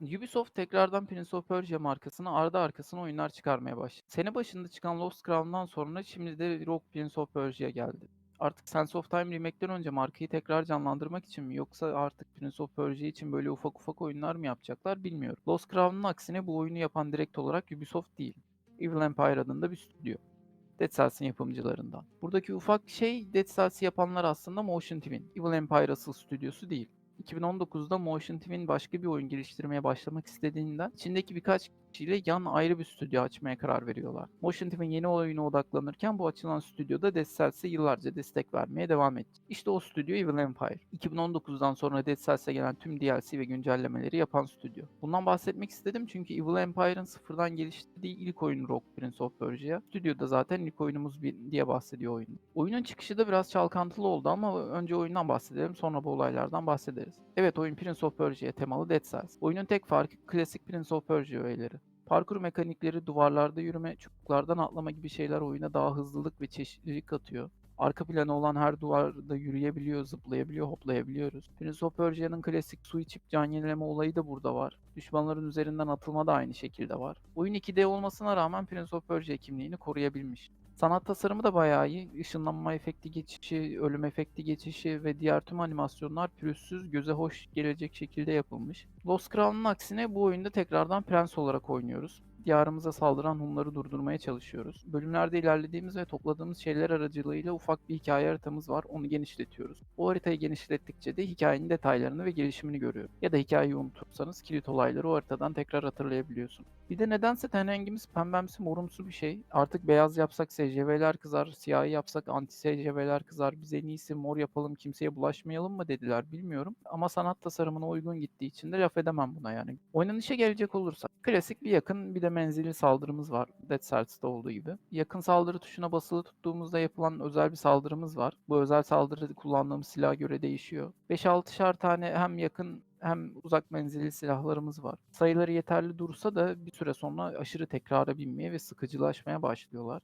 Ubisoft tekrardan Prince of Persia markasına ardı arkasına oyunlar çıkarmaya başladı. Sene başında çıkan Lost Crown'dan sonra şimdi de Rogue Prince of Persia geldi. Artık Sense of Time Remake'den önce markayı tekrar canlandırmak için mi yoksa artık Prince of Persia için böyle ufak ufak oyunlar mı yapacaklar bilmiyorum. Lost Crown'un aksine bu oyunu yapan direkt olarak Ubisoft değil. Evil Empire adında bir stüdyo. Dead Cells'in yapımcılarından. Buradaki ufak şey Dead Cells'i yapanlar aslında Motion Twin. Evil Empire asıl stüdyosu değil. 2019'da Motion Twin başka bir oyun geliştirmeye başlamak istediğinden içindeki birkaç kişiyle yan ayrı bir stüdyo açmaya karar veriyorlar. Motion Twin yeni oyuna odaklanırken bu açılan stüdyoda Dead Cells'e yıllarca destek vermeye devam etti. İşte o stüdyo Evil Empire. 2019'dan sonra Dead Cells'e gelen tüm DLC ve güncellemeleri yapan stüdyo. Bundan bahsetmek istedim çünkü Evil Empire'ın sıfırdan geliştirdiği ilk oyun Rogue Prince of Persia. Stüdyoda zaten ilk oyunumuz diye bahsediyor oyun. Oyunun çıkışı da biraz çalkantılı oldu ama önce oyundan bahsedelim sonra bu olaylardan bahsederiz. Evet oyun Prince of Persia temalı Dead Cells. Oyunun tek farkı klasik Prince of Persia öğeleri. Parkur mekanikleri, duvarlarda yürüme, çubuklardan atlama gibi şeyler oyuna daha hızlılık ve çeşitlilik katıyor. Arka planı olan her duvarda yürüyebiliyor, zıplayabiliyor, hoplayabiliyoruz. Prince of Persia'nın klasik su içip can yenileme olayı da burada var. Düşmanların üzerinden atılma da aynı şekilde var. Oyun 2D olmasına rağmen Prince of Persia kimliğini koruyabilmiş. Sanat tasarımı da bayağı iyi. Işınlanma efekti geçişi, ölüm efekti geçişi ve diğer tüm animasyonlar pürüzsüz, göze hoş gelecek şekilde yapılmış. Lost Crown'un aksine bu oyunda tekrardan prens olarak oynuyoruz. Diyarımıza saldıran Hunları durdurmaya çalışıyoruz. Bölümlerde ilerlediğimiz ve topladığımız şeyler aracılığıyla ufak bir hikaye haritamız var. Onu genişletiyoruz. Bu haritayı genişlettikçe de hikayenin detaylarını ve gelişimini görüyoruz. Ya da hikayeyi unutursanız kilit olayları o haritadan tekrar hatırlayabiliyorsun. Bir de nedense ten rengimiz pembemsi morumsu bir şey. Artık beyaz yapsak SCV'ler kızar, siyahi yapsak anti SCV'ler kızar. Biz en iyisi mor yapalım kimseye bulaşmayalım mı dediler bilmiyorum. Ama sanat tasarımına uygun gittiği için de laf edemem buna yani. Oynanışa gelecek olursak. Klasik bir yakın bir de menzilli saldırımız var. Dead Cells'te olduğu gibi. Yakın saldırı tuşuna basılı tuttuğumuzda yapılan özel bir saldırımız var. Bu özel saldırı kullandığımız silaha göre değişiyor. 5-6'şar tane hem yakın hem uzak menzilli silahlarımız var. Sayıları yeterli dursa da bir süre sonra aşırı tekrara binmeye ve sıkıcılaşmaya başlıyorlar.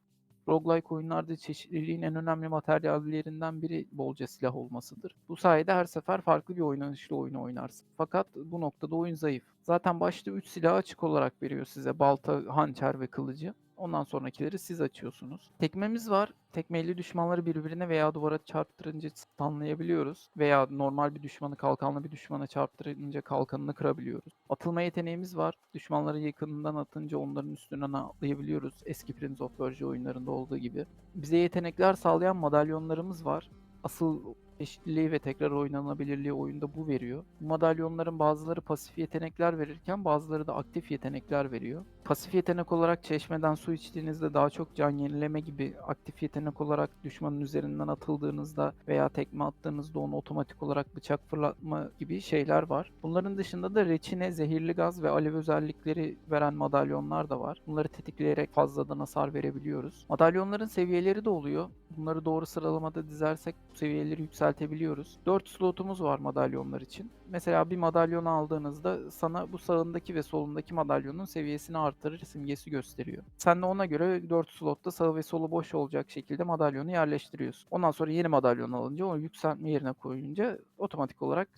Roguelike oyunlarda çeşitliliğin en önemli materyallerinden biri bolca silah olmasıdır. Bu sayede her sefer farklı bir oynanışlı oyunu oynarsın. Fakat bu noktada oyun zayıf. Zaten başta 3 silah açık olarak veriyor size. Balta, hançer ve kılıcı. Ondan sonrakileri siz açıyorsunuz. Tekmemiz var. Tekmeyle düşmanları birbirine veya duvara çarptırınca stunlayabiliyoruz. Veya normal bir düşmanı kalkanlı bir düşmana çarptırınca kalkanını kırabiliyoruz. Atılma yeteneğimiz var. Düşmanları yakınından atınca onların üstüne atlayabiliyoruz. Eski Prince of Persia oyunlarında olduğu gibi. Bize yetenekler sağlayan madalyonlarımız var. Asıl çeşitliliği ve tekrar oynanabilirliği oyunda bu veriyor. Bu madalyonların bazıları pasif yetenekler verirken bazıları da aktif yetenekler veriyor. Pasif yetenek olarak çeşmeden su içtiğinizde daha çok can yenileme gibi, aktif yetenek olarak düşmanın üzerinden atıldığınızda veya tekme attığınızda onu otomatik olarak bıçak fırlatma gibi şeyler var. Bunların dışında da reçine, zehirli gaz ve alev özellikleri veren madalyonlar da var. Bunları tetikleyerek fazladan hasar verebiliyoruz. Madalyonların seviyeleri de oluyor. Bunları doğru sıralamada dizersek bu seviyeleri yükseltebiliyoruz. 4 slotumuz var madalyonlar için. Mesela bir madalyon aldığınızda sana bu sağındaki ve solundaki madalyonun seviyesini artırır simgesi gösteriyor. Sen de ona göre 4 slotta sağ ve solu boş olacak şekilde madalyonu yerleştiriyorsun. Ondan sonra yeni madalyon alınca onu yükseltme yerine koyunca otomatik olarak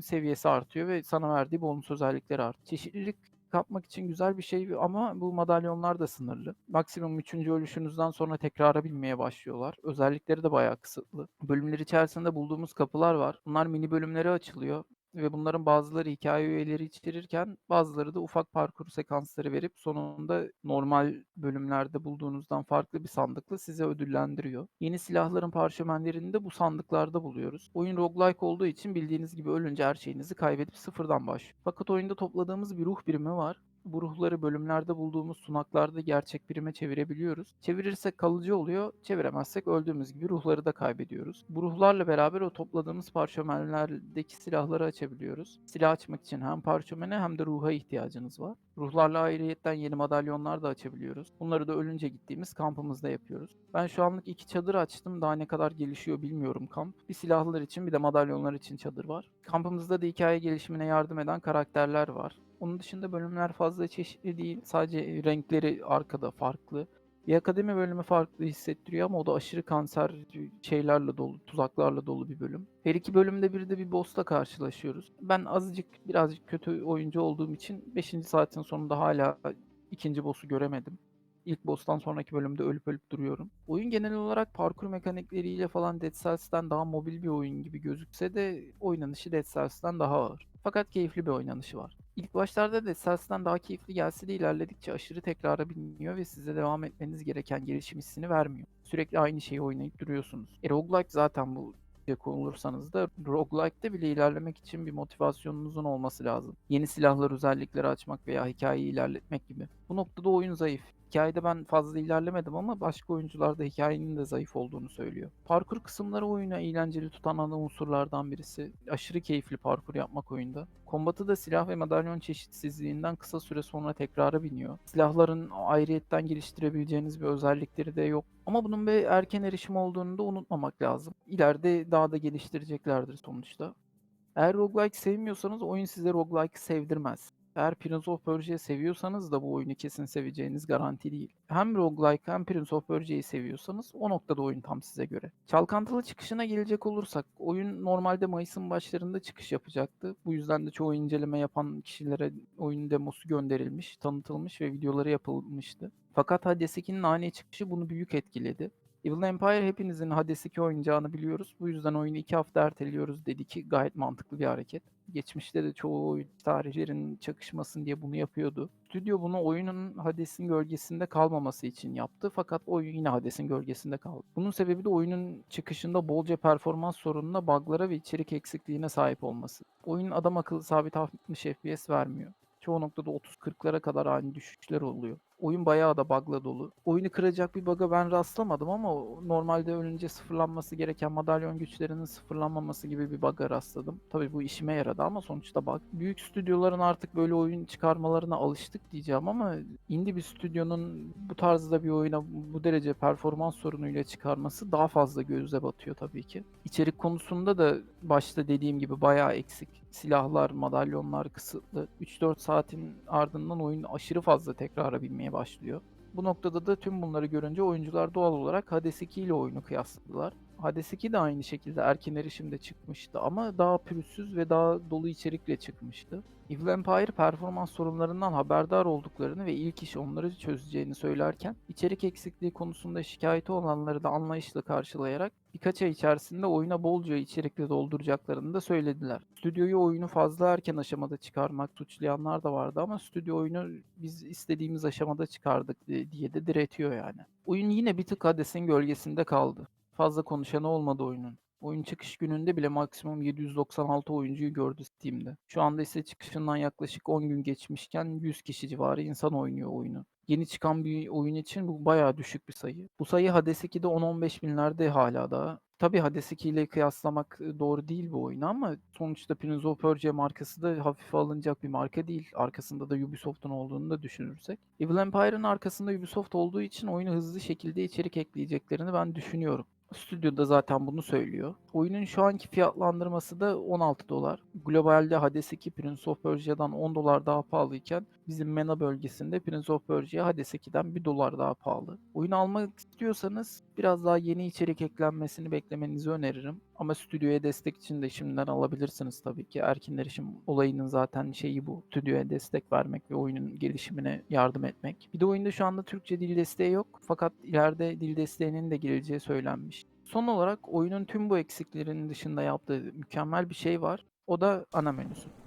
seviyesi artıyor ve sana verdiği bonus özellikleri artıyor. Çeşitlilik kapmak için güzel bir şey ama bu madalyonlar da sınırlı. Maksimum 3. ölüşünüzden sonra tekrara binmeye başlıyorlar. Özellikleri de bayağı kısıtlı. Bölümler içerisinde bulduğumuz kapılar var. Bunlar mini bölümlere açılıyor ve bunların bazıları hikaye üyeleri içerirken bazıları da ufak parkur sekansları verip sonunda normal bölümlerde bulduğunuzdan farklı bir sandıkla size ödüllendiriyor. Yeni silahların parşömenlerini de bu sandıklarda buluyoruz. Oyun roguelike olduğu için bildiğiniz gibi ölünce her şeyinizi kaybedip sıfırdan başlıyor. Fakat oyunda topladığımız bir ruh birimi var. Bu ruhları bölümlerde bulduğumuz sunaklarda gerçek birime çevirebiliyoruz. Çevirirsek kalıcı oluyor, çeviremezsek öldüğümüz gibi ruhları da kaybediyoruz. Bu ruhlarla beraber o topladığımız parşömenlerdeki silahları açabiliyoruz. Silah açmak için hem parşömene hem de ruha ihtiyacınız var. Ruhlarla ayrıyetten yeni madalyonlar da açabiliyoruz. Bunları da ölünce gittiğimiz kampımızda yapıyoruz. Ben şu anlık iki çadır açtım. Daha ne kadar gelişiyor bilmiyorum kamp. Bir silahlılar için bir de madalyonlar için çadır var. Kampımızda da hikaye gelişimine yardım eden karakterler var. Onun dışında bölümler fazla çeşitli değil. Sadece renkleri arkada farklı. Bir akademi bölümü farklı hissettiriyor ama o da aşırı kanser şeylerle dolu, tuzaklarla dolu bir bölüm. Her iki bölümde bir de bir boss'la karşılaşıyoruz. Ben azıcık birazcık kötü oyuncu olduğum için 5. saatin sonunda hala ikinci boss'u göremedim. İlk boss'tan sonraki bölümde ölüp ölüp duruyorum. Oyun genel olarak parkur mekanikleriyle falan Dead Cells'ten daha mobil bir oyun gibi gözükse de oynanışı Dead Cells'ten daha ağır. Fakat keyifli bir oynanışı var. İlk başlarda Dead Cells'ten daha keyifli gelse de ilerledikçe aşırı tekrara biniyor ve size devam etmeniz gereken gelişim hissini vermiyor. Sürekli aynı şeyi oynayıp duruyorsunuz. E roguelike zaten bu yapacak olursanız da roguelike'de bile ilerlemek için bir motivasyonunuzun olması lazım. Yeni silahlar özellikleri açmak veya hikayeyi ilerletmek gibi. Bu noktada oyun zayıf. Hikayede ben fazla ilerlemedim ama başka oyuncular da hikayenin de zayıf olduğunu söylüyor. Parkur kısımları oyunu eğlenceli tutan ana unsurlardan birisi. Aşırı keyifli parkur yapmak oyunda. Kombatı da silah ve madalyon çeşitsizliğinden kısa süre sonra tekrara biniyor. Silahların ayrıyetten geliştirebileceğiniz bir özellikleri de yok. Ama bunun bir erken erişim olduğunu da unutmamak lazım. İleride daha da geliştireceklerdir sonuçta. Eğer roguelike sevmiyorsanız oyun size roguelike'ı sevdirmez. Eğer Prince of Persia'yı seviyorsanız da bu oyunu kesin seveceğiniz garanti değil. Hem roguelike hem Prince of Persia'yı seviyorsanız o noktada oyun tam size göre. Çalkantılı çıkışına gelecek olursak oyun normalde Mayıs'ın başlarında çıkış yapacaktı. Bu yüzden de çoğu inceleme yapan kişilere oyunun demosu gönderilmiş, tanıtılmış ve videoları yapılmıştı. Fakat Hades 2'nin ani çıkışı bunu büyük etkiledi. Evil Empire hepinizin Hades 2 oynayacağını biliyoruz. Bu yüzden oyunu 2 hafta erteliyoruz dedi ki gayet mantıklı bir hareket. Geçmişte de çoğu oyun tarihlerin çakışmasın diye bunu yapıyordu. Stüdyo bunu oyunun Hades'in gölgesinde kalmaması için yaptı fakat oyun yine Hades'in gölgesinde kaldı. Bunun sebebi de oyunun çıkışında bolca performans sorununa, bug'lara ve içerik eksikliğine sahip olması. Oyun adam akıllı sabit 60 FPS vermiyor. Çoğu noktada 30-40'lara kadar ani düşüşler oluyor. Oyun bayağı da bug'la dolu. Oyunu kıracak bir bug'a ben rastlamadım ama normalde ölünce sıfırlanması gereken madalyon güçlerinin sıfırlanmaması gibi bir bug'a rastladım. Tabii bu işime yaradı ama sonuçta bug. Büyük stüdyoların artık böyle oyun çıkarmalarına alıştık diyeceğim ama indie bir stüdyonun bu tarzda bir oyuna bu derece performans sorunuyla çıkarması daha fazla göze batıyor tabii ki. İçerik konusunda da başta dediğim gibi bayağı eksik. Silahlar, madalyonlar kısıtlı. 3-4 saatin ardından oyun aşırı fazla tekrara binmeye başlıyor. Bu noktada da tüm bunları görünce oyuncular doğal olarak Hades 2 ile oyunu kıyasladılar. Hades 2 de aynı şekilde erken erişimde çıkmıştı ama daha pürüzsüz ve daha dolu içerikle çıkmıştı. Evil Empire performans sorunlarından haberdar olduklarını ve ilk iş onları çözeceğini söylerken içerik eksikliği konusunda şikayeti olanları da anlayışla karşılayarak birkaç ay içerisinde oyuna bolca içerikle dolduracaklarını da söylediler. Stüdyoyu oyunu fazla erken aşamada çıkarmak suçlayanlar da vardı ama stüdyo oyunu biz istediğimiz aşamada çıkardık diye de diretiyor yani. Oyun yine bir tık Hades'in gölgesinde kaldı. Fazla konuşanı olmadı oyunun. Oyun çıkış gününde bile maksimum 796 oyuncuyu gördü Steam'de. Şu anda ise çıkışından yaklaşık 10 gün geçmişken 100 kişi civarı insan oynuyor oyunu. Yeni çıkan bir oyun için bu bayağı düşük bir sayı. Bu sayı Hades 2'de 10-15 binlerde hala daha. Tabi Hades 2 ile kıyaslamak doğru değil bu oyunu ama sonuçta Prince of Persia markası da hafife alınacak bir marka değil. Arkasında da Ubisoft'un olduğunu da düşünürsek. Evil Empire'ın arkasında Ubisoft olduğu için oyunu hızlı şekilde içerik ekleyeceklerini ben düşünüyorum. Stüdyoda zaten bunu söylüyor. Oyunun şu anki fiyatlandırması da 16 dolar. Globalde Hades 2 Prince of Persia'dan 10 dolar daha pahalıyken bizim MENA bölgesinde Prince of Persia Hades 2'den 1 dolar daha pahalı. Oyunu almak istiyorsanız biraz daha yeni içerik eklenmesini beklemenizi öneririm. Ama stüdyoya destek için de şimdiden alabilirsiniz tabii ki. Erken erişim olayının zaten şeyi bu. Stüdyoya destek vermek ve oyunun gelişimine yardım etmek. Bir de oyunda şu anda Türkçe dil desteği yok. Fakat ileride dil desteğinin de geleceği söylenmiş. Son olarak oyunun tüm bu eksiklerinin dışında yaptığı mükemmel bir şey var. O da ana menüsü.